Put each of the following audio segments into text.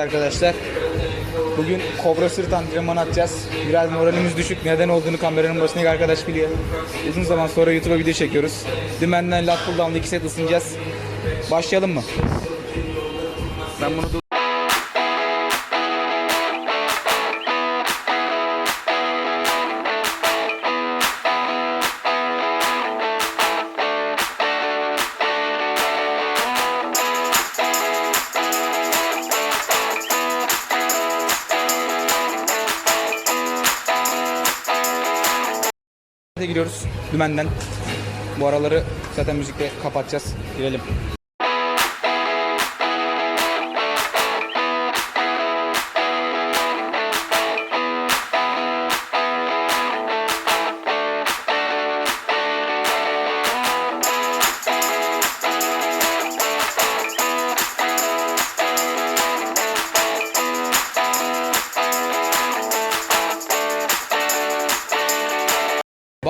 Arkadaşlar bugün kobra sırt antrenmanı atacağız. Biraz moralimiz düşük. Neden olduğunu kameranın başındaki arkadaş biliyor. Uzun zaman sonra YouTube'a video çekiyoruz. Dümenden lat pull down'da 2 set ısınacağız. Başlayalım mı? Ben bunu giriyoruz dümenden. Bu araları zaten müzikle kapatacağız. Girelim.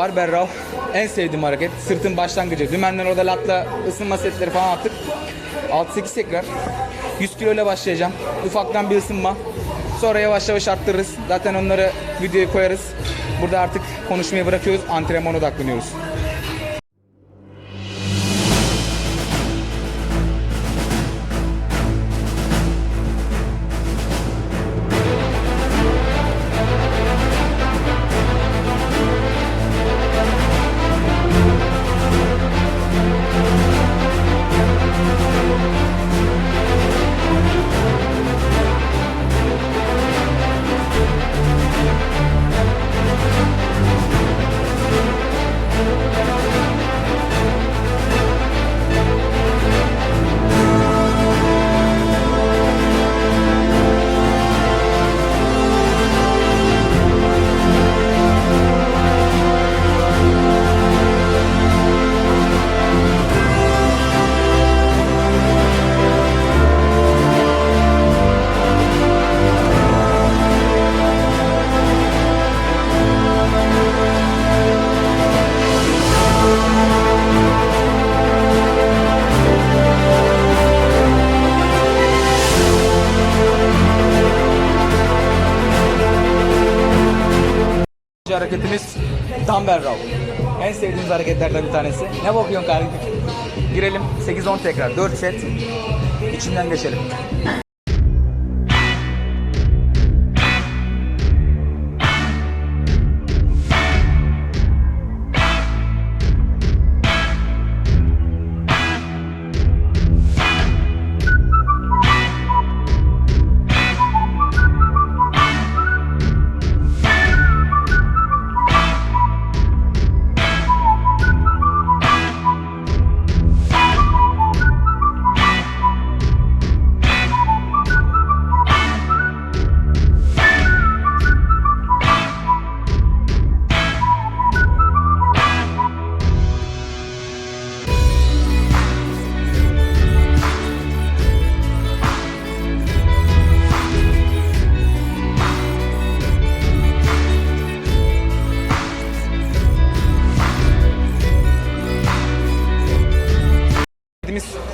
Barber row en sevdiğim hareket. Sırtın başlangıcı. Dümenden orada latla ısınma setleri falan attık. 6-8 tekrar. 100 kilo ile başlayacağım. Ufaktan bir ısınma. Sonra yavaş yavaş arttırırız. Zaten onları videoya koyarız. Burada artık konuşmayı bırakıyoruz. Antrenmana odaklanıyoruz. Hareketimiz dumbbell row. En sevdiğimiz hareketlerden bir tanesi. Ne bakıyorsun kardeşim? Girelim 8-10 tekrar 4 set. İçinden geçelim.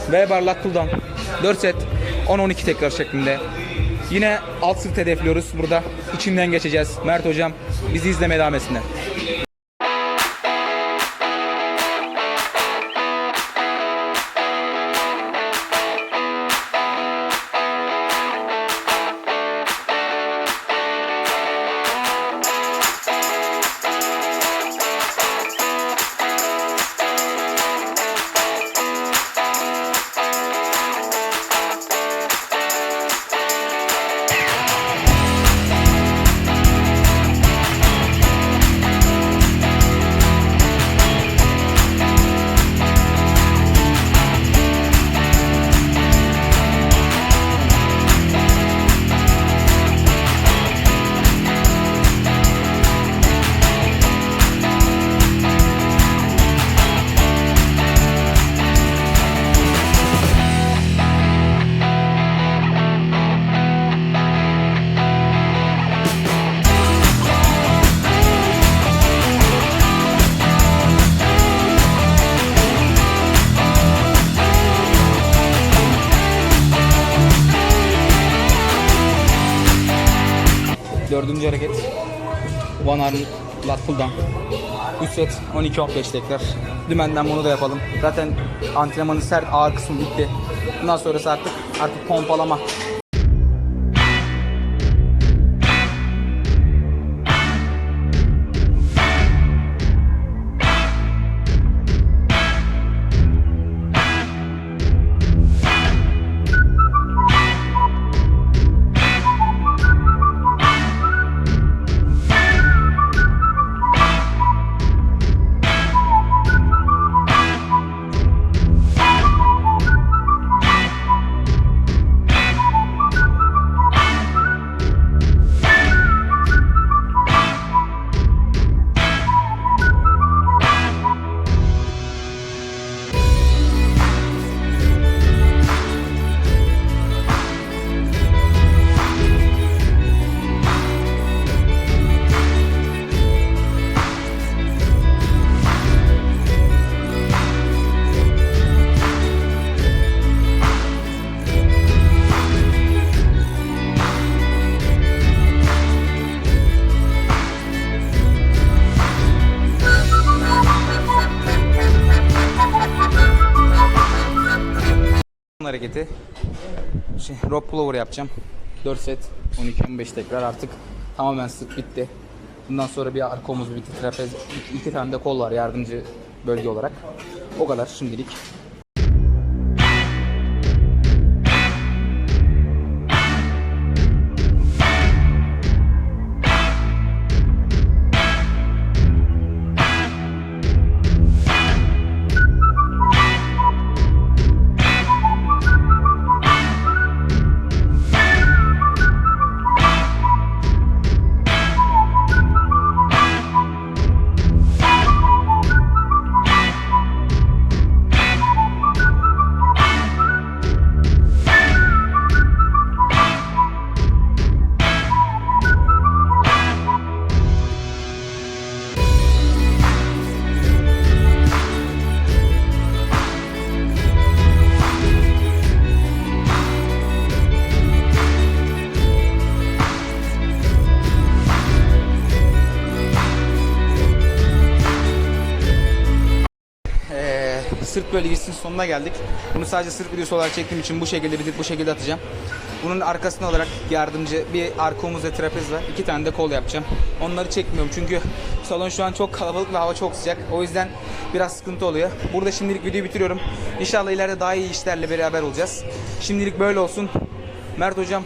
Hareketimiz V-bar lat pull down. 4 set 10-12 tekrar şeklinde. Yine alt sırt hedefliyoruz burada. İçinden geçeceğiz. Mert hocam bizi izlemeye devam etsinler. Dördüncü hareket. One arm lat pull down. 3 set 12-15 tekrar. Dümenden bunu da yapalım. Zaten antrenmanın sert ağır kısmı bitti. Bundan sonrası artık artık pompalama. Hareketi. Şey, rope pullover yapacağım. 4 set 12-15 tekrar artık tamamen sık bitti. Bundan sonra bir arka omuz, bir trapez, iki, iki tane de kol var yardımcı bölge olarak. O kadar şimdilik. Sırt bölgesinin sonuna geldik. Bunu sadece sırt videosu olarak çektiğim için bu şekilde bitirip bu şekilde atacağım. Bunun arkasına olarak yardımcı bir arka omuz ve trapez var. İki tane de kol yapacağım. Onları çekmiyorum çünkü salon şu an çok kalabalık ve hava çok sıcak. O yüzden biraz sıkıntı oluyor. Burada şimdilik videoyu bitiriyorum. İnşallah ileride daha iyi işlerle beraber olacağız. Şimdilik böyle olsun. Mert hocam